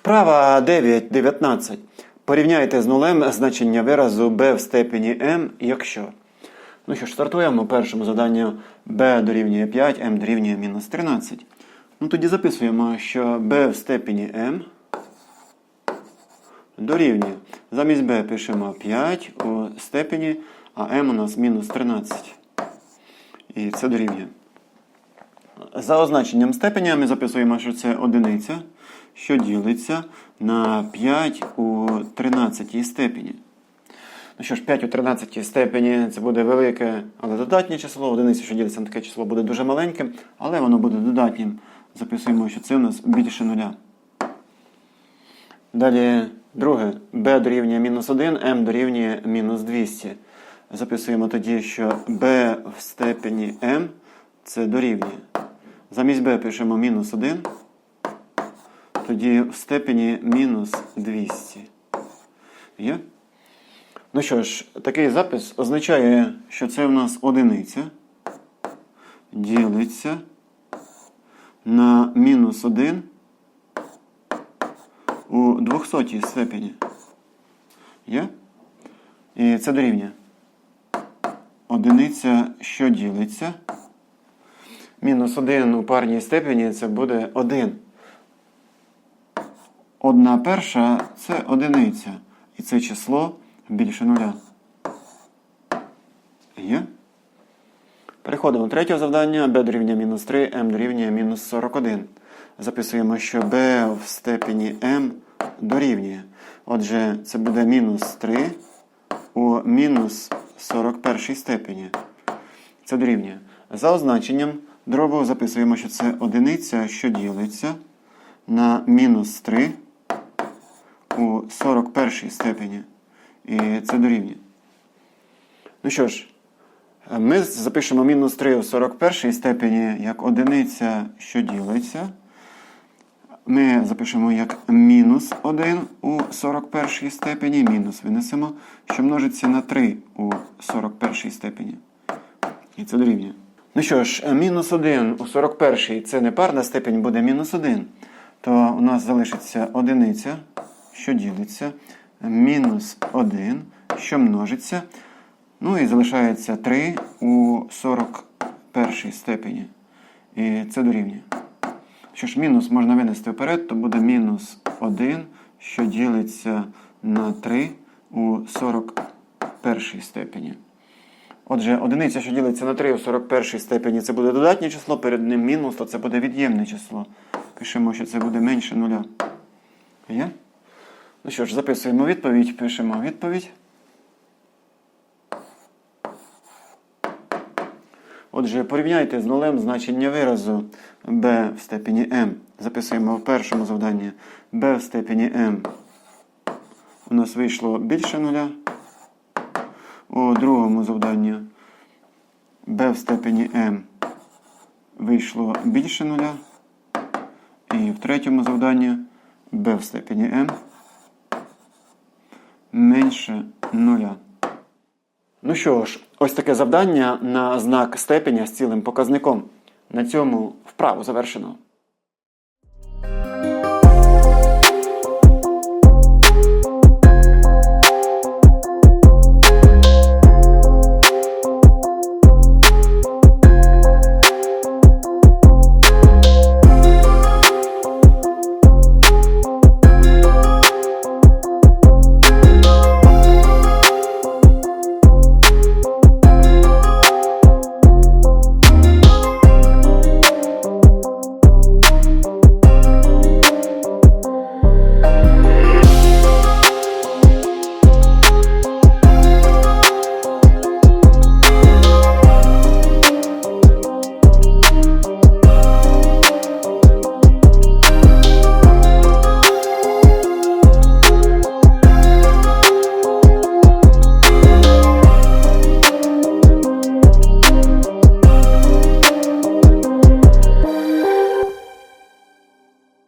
Вправа 9.19. Порівняйте з нулем значення виразу b в степені m, якщо. Ну що ж, стартуємо. Першому завданню b дорівнює 5, m дорівнює мінус 13. Ну тоді записуємо, що b в степені m дорівнює. Замість b пишемо 5 у степені, а m у нас мінус 13. І це дорівнює. За означенням степеня ми записуємо, що це одиниця, що ділиться на 5 у 13 степені. Ну що ж, 5 у 13 степені це буде велике, але додатнє число. Одиниця, що ділиться на таке число, буде дуже маленьким, але воно буде додатнім. Записуємо, що це у нас більше нуля. Далі, друге, b дорівнює мінус 1, m дорівнює мінус 200. Записуємо тоді, що b в степені m це дорівнює. Замість b пишемо мінус 1, тоді в степені мінус 200. Є? Ну що ж, такий запис означає, що це в нас одиниця ділиться на мінус 1 у 200 степені. Є? І це дорівнює. Одиниця, що ділиться. Мінус 1 у парній степені це буде 1. Одна перша це одиниця. І це число більше нуля. Є? Переходимо до третього завдання. b дорівнює мінус 3, m дорівнює мінус 41. Записуємо, що b в степені m дорівнює. Отже, це буде мінус 3 у мінус 41 степені. Це дорівнює. За означенням дробу записуємо, що це одиниця, що ділиться на мінус 3 у 41 степені. І це дорівнює. Ну що ж, ми запишемо мінус 3 у 41 степені як одиниця, що ділиться. Ми запишемо як мінус 1 у 41 степені, мінус винесемо, що множиться на 3 у 41 степені. І це дорівнює. Ну що ж, мінус 1 у 41 це не парна степень, буде мінус 1. То у нас залишиться одиниця, що ділиться, мінус 1, що множиться. Ну і залишається 3 у 41 степені. І це дорівнює. Що ж, мінус можна винести вперед, то буде мінус 1, що ділиться на 3 у 41 степені. Отже, одиниця, що ділиться на 3 у 41 степені, це буде додатнє число, перед ним мінус, то це буде від'ємне число. Пишемо, що це буде менше нуля. Є? Ну що ж, записуємо відповідь, пишемо відповідь. Отже, порівняйте з нулем значення виразу b в степені m. Записуємо в першому завданні b в степені m. У нас вийшло більше нуля. У другому завданні b в степені m вийшло більше нуля. І в третьому завданні b в степені m менше нуля. Ну що ж, ось таке завдання на знак степеня з цілим показником. На цьому вправу завершено.